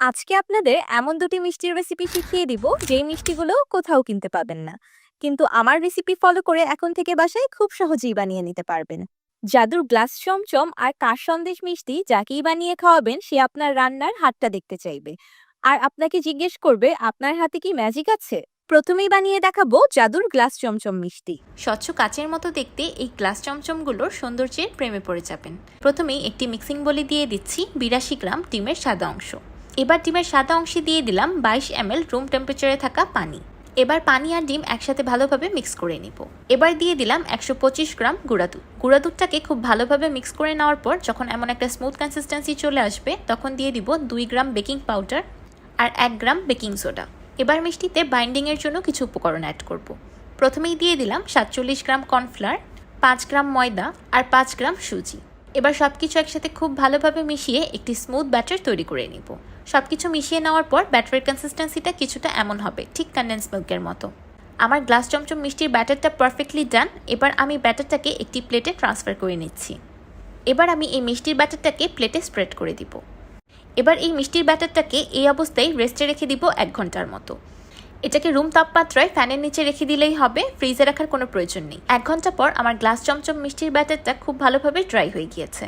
আজকে আপনাদের এমন দুটি মিষ্টির রেসিপি শিখিয়ে দিব, যেই মিষ্টিগুলো কোথাও কিনতে পাবেন না। কিন্তু আমার রেসিপি ফলো করে এখন থেকে বাসায় খুব সহজেই বানিয়ে নিতে পারবেন। জাদুর গ্লাস চমচম আর কাশ সন্দেশ মিষ্টি যাকেই বানিয়ে খাওয়াবেন, সে আপনার রান্নার হাতটা দেখতে চাইবে। আর আপনাকে জিজ্ঞেস করবে, আপনার হাতে কি ম্যাজিক আছে? প্রথমেই বানিয়ে দেখাবো জাদুর গ্লাস চমচম মিষ্টি। স্বচ্ছ কাচের মতো দেখতে এই গ্লাস চমচমগুলোর সৌন্দর্যের প্রেমে পড়ে যাবেন। প্রথমেই একটি মিক্সিং বলে দিয়ে দিচ্ছি বিরাশি গ্রাম ডিমের সাদা অংশ। এবার ডিমের সাদা অংশে দিয়ে দিলাম বাইশ এম রুম টেম্পারেচারে থাকা পানি। এবার পানি আর ডিম একসাথে ভালোভাবে মিক্স করে নিব। এবার দিয়ে দিলাম একশো পঁচিশ গ্রাম গুঁড়া দুধ। গুঁড়া দুধটাকে খুব ভালোভাবে মিক্স করে নেওয়ার পর যখন এমন একটা স্মুথ কনসিস্টেন্সি চলে আসবে, তখন দিয়ে দিব দুই গ্রাম বেকিং পাউডার আর এক গ্রাম বেকিং সোডা এবার মিষ্টিতে বাইন্ডিংয়ের জন্য কিছু উপকরণ অ্যাড করব। প্রথমেই দিয়ে দিলাম সাতচল্লিশ গ্রাম কর্নফ্লাওয়ার পাঁচ গ্রাম ময়দা আর পাঁচ গ্রাম সুজি। এবার সব কিছু একসাথে খুব ভালোভাবে মিশিয়ে একটি স্মুথ ব্যাটার তৈরি করে নিব। সব কিছু মিশিয়ে নেওয়ার পর ব্যাটারের কনসিস্টেন্সিটা কিছুটা এমন হবে, ঠিক কন্ডেন্স মিল্কের মতো। আমার গ্লাস চমচম মিষ্টির ব্যাটারটা পারফেক্টলি ডান এবার আমি ব্যাটারটাকে একটি প্লেটে ট্রান্সফার করে নিচ্ছি। এবার আমি এই মিষ্টির ব্যাটারটাকে প্লেটে স্প্রেড করে দিব। এবার এই মিষ্টির ব্যাটারটাকে এই অবস্থায় রেস্টে রেখে দিব এক ঘণ্টার মতো। এটাকে রুম তাপমাত্রায় ফ্যানের নিচে রেখে দিলেই হবে ফ্রিজে রাখার কোনো প্রয়োজন নেই। এক ঘণ্টা পর আমার গ্লাস চমচম মিষ্টির ব্যাটারটা খুব ভালোভাবে ড্রাই হয়ে গিয়েছে।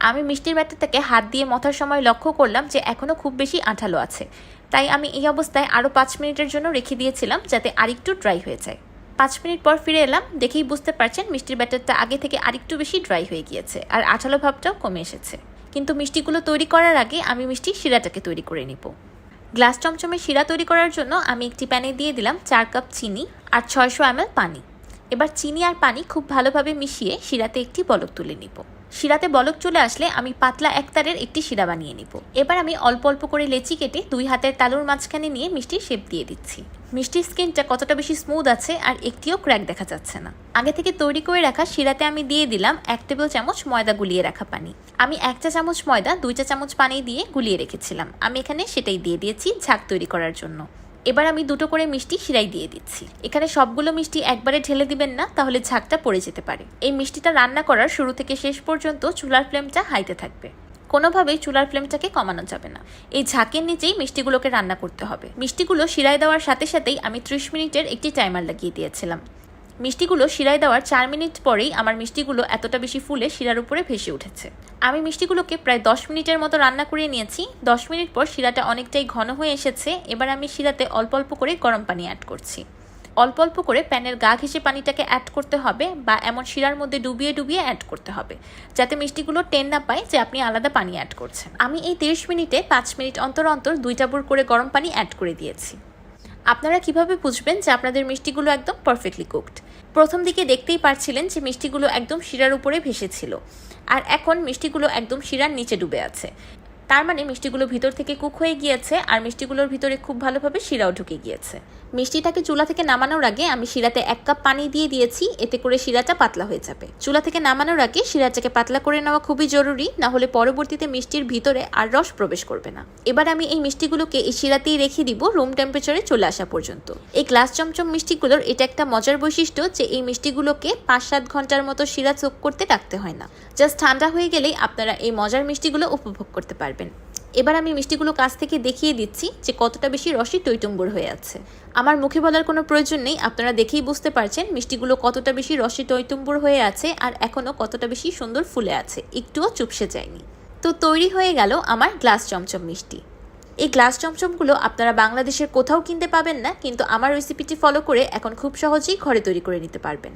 আমি মিষ্টির ব্যাটারটাকে হাত দিয়ে মথার সময় লক্ষ্য করলাম যে এখনও খুব বেশি আঠালো আছে। তাই আমি এই অবস্থায় আরও পাঁচ মিনিটের জন্য রেখে দিয়েছিলাম যাতে আরেকটু ড্রাই হয়ে যায়। পাঁচ মিনিট পর ফিরে এলাম, দেখেই বুঝতে পারছেন মিষ্টির ব্যাটারটা আগে থেকে আরেকটু বেশি ড্রাই হয়ে গিয়েছে আর আঠালো ভাবটাও কমে এসেছে। কিন্তু মিষ্টিগুলো তৈরি করার আগে আমি মিষ্টি শিরাটাকে তৈরি করে নিব। গ্লাস চমচমে শিরা তৈরি করার জন্য আমি একটি প্যানে দিয়ে দিলাম চার কাপ চিনি আর ছয়শো এম পানি। এবার চিনি আর পানি খুব ভালোভাবে মিশিয়ে শিরাতে একটি বলক তুলে নিব। শিরাতে বলক চলে আসলে আমি পাতলা একতারের একটি শিরা বানিয়ে নিব। এবার আমি অল্প অল্প করে লেচি কেটে দুই হাতের তালুর মাঝখানে নিয়ে মিষ্টির শেপ দিয়ে দিচ্ছি। মিষ্টির স্কিনটা কতটা বেশি স্মুথ আছে আর একটিও ক্র্যাক দেখা যাচ্ছে না। আগে থেকে তৈরি করে রাখা শিরাতে আমি দিয়ে দিলাম এক টেবিল চামচ ময়দা গুলিয়ে রাখা পানি। আমি এক চা চামচ ময়দা, দুই চা চামচ পানি দিয়ে গুলিয়ে রেখেছিলাম। আমি এখানে সেটাই দিয়ে দিয়েছি ঝাঁক তৈরি করার জন্য। এবার আমি দুটো করে মিষ্টি শিরাই দিয়ে দিচ্ছি। এখানে সবগুলো মিষ্টি একবারে ঢেলে দিবেন না, তাহলে ঝাঁকটা পড়ে যেতে পারে। এই মিষ্টিটা রান্না করার শুরু থেকে শেষ পর্যন্ত চুলার ফ্লেমটা হাইতে থাকবে। কোনোভাবেই চুলার ফ্লেমটাকে কমানো যাবে না। এই ঝাঁকের নিচেই মিষ্টিগুলোকে রান্না করতে হবে। মিষ্টিগুলো শিরায় দেওয়ার সাথে সাথেই আমি ত্রিশ মিনিটের একটি টাইমার লাগিয়ে দিয়েছিলাম। মিষ্টিগুলো শিরায় দেওয়ার চার মিনিট পরেই আমার মিষ্টিগুলো এতটা বেশি ফুলে শিরার উপরে ভেসে উঠেছে। আমি মিষ্টিগুলোকে প্রায় দশ মিনিটের মতো রান্না করে নিয়েছি। দশ মিনিট পর শিরাটা অনেকটাই ঘন হয়ে এসেছে। এবার আমি শিরাতে অল্প অল্প করে গরম পানি অ্যাড করছি। অল্প অল্প করে প্যানের গা ঘেঁষে পানিটাকে অ্যাড করতে হবে বা এমন শিরার মধ্যে ডুবিয়ে ডুবিয়ে অ্যাড করতে হবে, যাতে মিষ্টিগুলো টেন না পায় যে আপনি আলাদা পানি অ্যাড করছেন। আমি এই তিরিশ মিনিটে পাঁচ মিনিট অন্তর অন্তর দুইটা বুর করে গরম পানি অ্যাড করে দিয়েছি। আপনারা কীভাবে বুঝবেন যে আপনাদের মিষ্টিগুলো একদম পারফেক্টলি কুকড প্রথম দিকে দেখতেই পারছিলেন যে মিষ্টিগুলো একদম শিরার উপরে ভেসেছিল। আর এখন মিষ্টিগুলো একদম শিরার নিচে ডুবে আছে। তার মানে মিষ্টিগুলো ভিতর থেকে কুক হয়ে গিয়েছে আর মিষ্টিগুলোর ভিতরে খুব ভালোভাবে শিরাও ঢুকে গিয়েছে। মিষ্টিটাকে চুলা থেকে নামানোর আগে আমি শিরাতে এক কাপ পানি দিয়ে দিয়েছি, এতে করে শিরাটা পাতলা হয়ে যাবে। চুলা থেকে নামানোর আগে শিরাটাকে পাতলা করে নেওয়া খুবই জরুরি না হলে পরবর্তীতে মিষ্টির ভিতরে আর রস প্রবেশ করবে না। এবার আমি এই মিষ্টিগুলোকে এই শিরাতেই রেখে দিব রুম টেম্পারেচারে চলে আসা পর্যন্ত। এই গ্লাস চমচম মিষ্টিগুলোর এটা একটা মজার বৈশিষ্ট্য যে এই মিষ্টিগুলোকে পাঁচ সাত ঘণ্টার মতো শিরা চোখ করতে রাখতে হয় না। জাস্ট ঠান্ডা হয়ে গেলেই আপনারা এই মজার মিষ্টিগুলো উপভোগ করতে পারবেন। এবার আমি মিষ্টিগুলো কাছ থেকে দেখিয়ে দিচ্ছি যে কতটা বেশি রসই টইটুম্বুর হয়ে আছে। আমার মুখে বলার কোনো প্রয়োজন নেই, আপনারা দেখেই বুঝতে পারছেন মিষ্টিগুলো কতটা বেশি রসে টইটুম্বুর হয়ে আছে আর এখনও কতটা বেশি সুন্দর ফুলে আছে। একটুও চুপসে যায়নি। তো তৈরি হয়ে গেল আমার গ্লাস চমচম মিষ্টি। এই গ্লাস চমচমগুলো আপনারা বাংলাদেশের কোথাও কিনতে পাবেন না, কিন্তু আমার রেসিপিটি ফলো করে এখন খুব সহজেই ঘরে তৈরি করে নিতে পারবেন।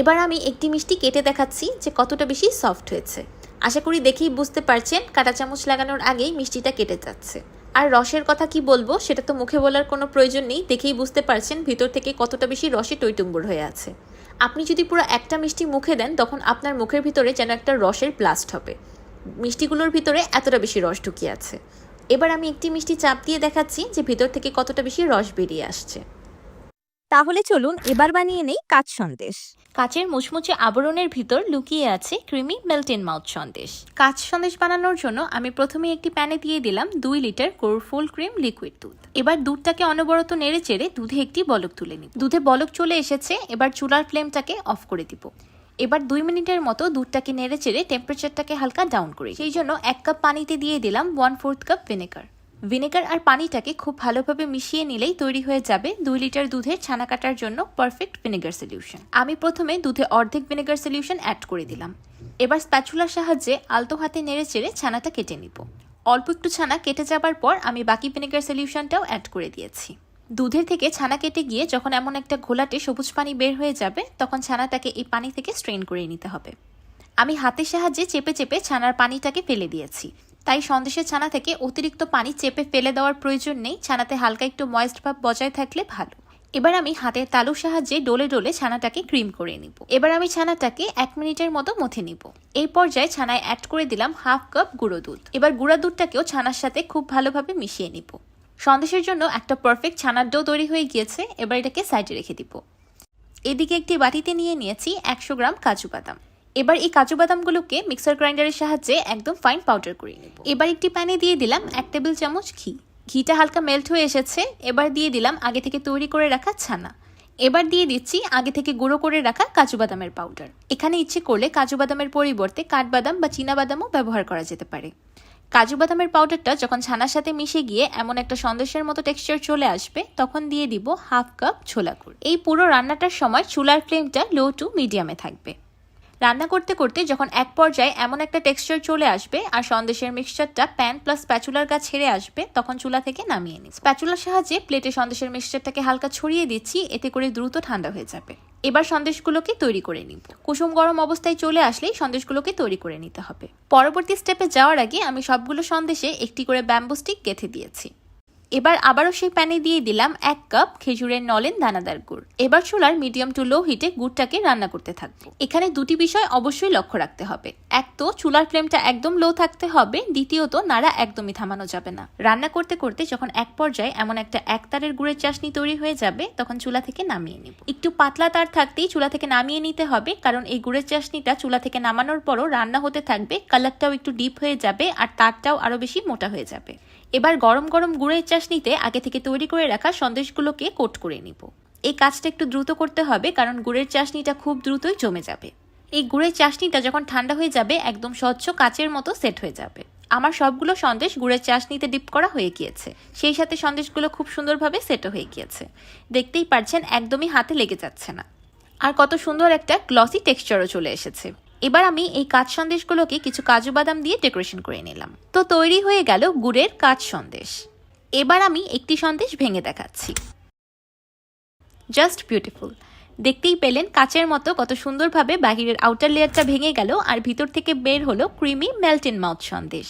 এবার আমি একটি মিষ্টি কেটে দেখাচ্ছি যে কতটা বেশি সফট হয়েছে। আশা করি দেখেই বুঝতে পারছেন, কাঁটা চামচ লাগানোর আগেই মিষ্টিটা কেটে যাচ্ছে। আর রসের কথা কি বলব, সেটা তো মুখে বলার কোনো প্রয়োজন নেই, দেখেই বুঝতে পারছেন ভিতর থেকে কতটা বেশি রসে টইটুম্বুর হয়ে আছে। আপনি যদি পুরো একটা মিষ্টি মুখে দেন, তখন আপনার মুখের ভিতরে যেন একটা রসের ব্লাস্ট হবে। মিষ্টিগুলোর ভিতরে এতটা বেশি রস ঢুকিয়ে আছে। এবার আমি একটি মিষ্টি চাপ দিয়ে দেখাচ্ছি, যে ভিতর থেকে কতটা বেশি রস বেরিয়ে আসছে। তাহলে চলুন এবার বানিয়ে নেই কাজ সন্দেশ। কাচের মুচমুচে আবরণের ভিতর লুকিয়ে আছে ক্রিমি মেল্টেন মাউথ সন্দেশ। কাচ সন্দেশ বানানোর জন্য আমি প্রথমে একটি প্যানে দিয়ে দিলাম দুই লিটার কোর ফুল ক্রিম লিকুইড দুধ। এবার দুধটাকে অনবরত নেড়ে চেড়ে দুধে একটি বলক তুলে নিই দুধে বলক চলে এসেছে, এবার চুলার ফ্লেমটাকে অফ করে দিব। এবার দুই মিনিটের মতো দুধটাকে নেড়ে চেড়ে টেম্পারেচারটাকে হালকা ডাউন করে সেই জন্য এক কাপ পানিতে দিয়ে দিলাম one fourth cup vinegar vinegar আর পানিটাকে খুব ভালোভাবে মিশিয়ে নিলেই তৈরি হয়ে যাবে দুই লিটার দুধের ছানা কাটার জন্য পারফেক্ট ভিনেগার সলিউশন আমি প্রথমে দুধে অর্ধেক ভিনেগার সলিউশন অ্যাড করে দিলাম। এবার স্প্যাচুলার সাহায্যে আলতো হাতে নেড়ে চেড়ে ছানাটা কেটে নিব। অল্প একটু ছানা কেটে যাবার পর আমি বাকি ভিনেগার সলিউশনটাও অ্যাড করে দিয়েছি। দুধের থেকে ছানা কেটে গিয়ে যখন এমন একটা ঘোলাটে সবুজ পানি বের হয়ে যাবে, তখন ছানাটাকে এই পানি থেকে স্ট্রেন করে নিতে হবে। আমি হাতের সাহায্যে চেপে চেপে ছানার পানিটাকে ফেলে দিয়েছি। তাই সন্দেশের ছানা থেকে অতিরিক্ত পানি চেপে ফেলে দেওয়ার প্রয়োজন নেই। ছানাতে হালকা একটু ময়েস্ট ভাব বজায় থাকলে ভালো। এবার আমি হাতের তালুর সাহায্যে ডোলে ডোলে ছানাটাকে ক্রিম করে নিব। এবার আমি ছানাটাকে এক মিনিটের মতো মথে নিব। এই পর্যায়ে ছানায় অ্যাড করে দিলাম হাফ কাপ গুঁড়ো দুধ। এবার গুঁড়া দুধটাকেও ছানার সাথে খুব ভালোভাবে মিশিয়ে নিব। সন্দেশের জন্য একটা পারফেক্ট ছানার ডো তৈরি হয়ে গিয়েছে। এবার এটাকে সাইডে রেখে দিব। এদিকে একটি বাটিতে নিয়ে নিয়েছি একশো গ্রাম কাজু বাদাম। এবার এই কাজু বাদামগুলোকে মিক্সার গ্রাইন্ডারের সাহায্যে একদম ফাইন পাউডার করে নেব। এবার একটি প্যানে দিয়ে দিলাম এক টেবিল চামচ ঘি। ঘিটা হালকা মেল্ট হয়ে এসেছে, এবার দিয়ে দিলাম আগে থেকে তৈরি করে রাখা ছানা। এবার দিয়ে দিচ্ছি আগে থেকে গুঁড়ো করে রাখা কাজু বাদামের পাউডার এখানে ইচ্ছে করলে কাজু বাদামের পরিবর্তে কাঠবাদাম বা বাদামও ব্যবহার করা যেতে পারে। কাজু বাদামের পাউডারটা যখন ছানার সাথে মিশে গিয়ে এমন একটা সন্দেশের মতো টেক্সচার চলে আসবে, তখন দিয়ে দিব হাফ কাপ ছোলা গুড়। এই পুরো রান্নাটার সময় চুলার ফ্লেমটা লো টু মিডিয়ামে থাকবে। রান্না করতে করতে যখন এক পর্যায়ে এমন একটা টেক্সচার চলে আসবে আর সন্দেশের মিক্সচারটা প্যান প্লাস স্প্যাচুলার গা ছেড়ে আসবে, তখন চুলা থেকে নামিয়ে নিই স্প্যাচুলার সাহায্যে প্লেটে সন্দেশের মিক্সচারটাকে হালকা ছড়িয়ে দিচ্ছি, এতে করে দ্রুত ঠান্ডা হয়ে যাবে। এবার সন্দেশগুলোকে তৈরি করে নিব কুসুম গরম অবস্থায় চলে আসলেই সন্দেশগুলোকে তৈরি করে নিতে হবে। পরবর্তী স্টেপে যাওয়ার আগে আমি সবগুলো সন্দেশে একটি করে ব্যাম্বু স্টিক গেঁথে দিয়েছি। এবার আবারও সেই প্যানে দিয়ে দিলাম এক কাপ খেজুরের নলেন দানাদার গুড়। এবার চুলার মিডিয়াম টু লো হিটে গুড়টাকে রান্না করতে থাকব। এখানে দুটি বিষয় অবশ্যই লক্ষ্য রাখতে হবে। এক তো, চুলার ফ্লেমটা একদম লো থাকতে হবে। দ্বিতীয়ত, নাড়া একদমই থামানো যাবে না। রান্না করতে করতে যখন এক পর্যায়ে এমন একটা এক তারের গুড়ের চাশনি তৈরি হয়ে যাবে, তখন চুলা থেকে নামিয়ে নিব। একটু পাতলা তার থাকতেই চুলা থেকে নামিয়ে নিতে হবে, কারণ এই গুড়ের চাশনিটা চুলা থেকে নামানোর পরও রান্না হতে থাকবে, কালারটাও একটু ডিপ হয়ে যাবে, আর তারটাও আরও বেশি মোটা হয়ে যাবে। এবার গরম গরম গুড়ের চাশনিতে আগে থেকে তৈরি করে রাখা সন্দেশগুলোকে কোট করে নিব। এই কাজটা একটু দ্রুত করতে হবে, কারণ গুড়ের চাশনিটা খুব দ্রুতই জমে যাবে। এই গুড়ের চাশনিটা যখন ঠান্ডা হয়ে যাবে, একদম স্বচ্ছ কাচের মতো সেট হয়ে যাবে। আমার সবগুলো সন্দেশ গুড়ের চাশনিতে ডিপ করা হয়ে গিয়েছে। সেই সাথে সন্দেশগুলো খুব সুন্দরভাবে সেটও হয়ে গিয়েছে। দেখতেই পারছেন, একদমই হাতে লেগে যাচ্ছে না। আর কত সুন্দর একটা গ্লসি টেক্সচারও চলে এসেছে। এবার আমি এই কাঁচ সন্দেশগুলোকে কিছু কাজু বাদাম দিয়ে ডেকোরেশন করে নিলাম। তো তৈরি হয়ে গেল গুড়ের কাঁচ সন্দেশ। এবার আমি একটি সন্দেশ ভেঙে দেখাচ্ছি। জাস্ট বিউটিফুল দেখতেই পেলেন কাচের মতো কত সুন্দরভাবে বাহিরের আউটার লেয়ারটা ভেঙে গেল আর ভিতর থেকে বের হলো ক্রিমি মেল্টেন মাউথ সন্দেশ।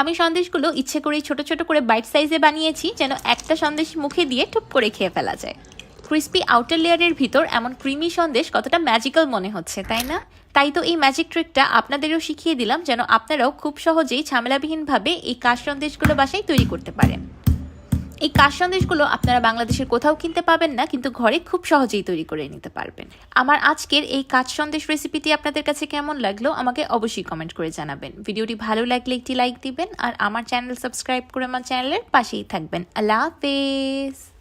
আমি সন্দেশগুলো ইচ্ছে করেই ছোট ছোট করে বাইট সাইজে বানিয়েছি যেন একটা সন্দেশ মুখে দিয়ে টুপ করে খেয়ে ফেলা যায়। ক্রিস্পি আউটার লেয়ারের ভিতর এমন ক্রিমি সন্দেশ কতটা ম্যাজিক্যাল মনে হচ্ছে, তাই না? তাই তো এই ম্যাজিক ট্রিকটা আপনাদেরও শিখিয়ে দিলাম যেন আপনারাও খুব সহজেই ঝামেলাবিহীনভাবে এই কাশ সন্দেশগুলো বাসায় তৈরি করতে পারেন। এই কাশ সন্দেশগুলো আপনারা বাংলাদেশের কোথাও কিনতে পাবেন না, কিন্তু ঘরে খুব সহজেই তৈরি করে নিতে পারবেন। আমার আজকের এই কাজ সন্দেশ রেসিপিটি আপনাদের কাছে কেমন লাগল আমাকে অবশ্যই কমেন্ট করে জানাবেন। ভিডিওটি ভালো লাগলে একটি লাইক দিবেন আর আমার চ্যানেল সাবস্ক্রাইব করে আমার চ্যানেলের পাশেই থাকবেন। আল্লাহ হাফেজ!